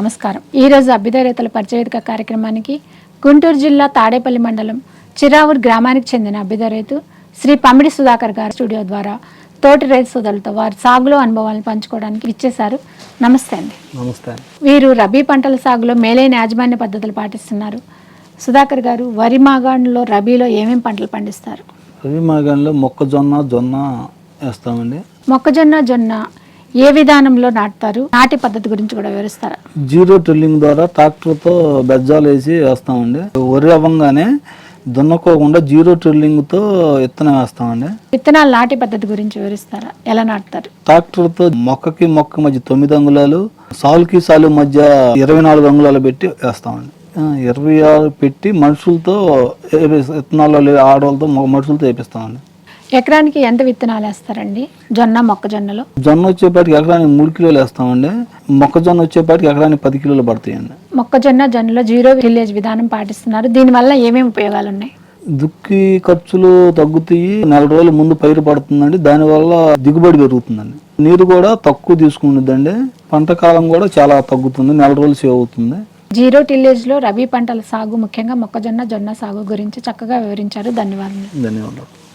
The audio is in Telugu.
నమస్కారం. ఈరోజు అభ్యుదయ రైతుల పరిచయవేదిక కార్యక్రమానికి గుంటూరు జిల్లా తాడేపల్లి మండలం చిరావూరు గ్రామానికి చెందిన అభ్యుదయ రైతు శ్రీ పమిడి సుధాకర్ గారు స్టూడియో ద్వారా తోటి రైతు సోదరులతో వారి సాగులో అనుభవాలను పంచుకోవడానికి ఇచ్చేశారు నమస్తే అండి. నమస్తే వీరు రబీ పంటల సాగులో మేలైన యాజమాన్య పద్ధతులు పాటిస్తున్నారు. సుధాకర్ గారు వరి మాగాణులో రబీలో ఏమేం పంటలు పండిస్తారు? రవి మాగాణిలో మొక్కజొన్న జొన్న వేస్తామండి. మొక్కజొన్న జొన్న ఏ విధానంలో నాటుతారు? నాటి పద్ధతి గురించి కూడా వివరిస్తారా? జీరో డ్రిల్లింగ్ ద్వారా ట్రాక్టర్తో బెజ్జాలు వేసి వేస్తామండి. వరి అవ్వంగానే దున్నకోకుండా జీరో డ్రిల్లింగ్తో విత్తనం వేస్తామండి. విత్తనాల నాటి పద్ధతి గురించి వివరిస్తారా? ఎలా నాటుతారు? ట్రాక్టర్తో మొక్కకి మొక్క మధ్య తొమ్మిది అంగుళాలు సాలుకి సాలు మధ్య ఇరవై నాలుగు అంగుళాలు పెట్టి వేస్తామండి. ఇరవై ఆరు పెట్టి మనుషులతో విత్తనాలు ఆడవాళ్ళతో మనుషులతో వేపిస్తామండి. ఎకరానికి ఎంత విత్తనాలు వేస్తారండి? జొన్న మొక్కజొన్నలో? జొన్న వచ్చేపాటికి ఎకరానికి మూడు కిలోలు వేస్తామండి. మొక్కజొన్న వచ్చేపాటికి ఎకరానికి పది కిలోలు పడతాయండి. మొక్కజొన్న జొన్నలో జీరో విలేజ్ విధానం పాటిస్తున్నారు. దీనివల్ల ఏమేమి ఉపయోగాలు ఉన్నాయి? దుక్కి ఖర్చులు తగ్గుతాయి. నెల రోజుల ముందు పైరు పడుతుందండి. దానివల్ల దిగుబడి పెరుగుతుందండి. నీరు కూడా తక్కువ తీసుకుంటుందండి. పంట కాలం కూడా చాలా తగ్గుతుంది. నెల రోజులు సేవ్ అవుతుంది. జీరో టిల్లేజ్లో రబీ పంటల సాగు ముఖ్యంగా మొక్కజొన్న జొన్న సాగు గురించి చక్కగా వివరించారు. ధన్యవాదాలు ధన్యవాదాలు.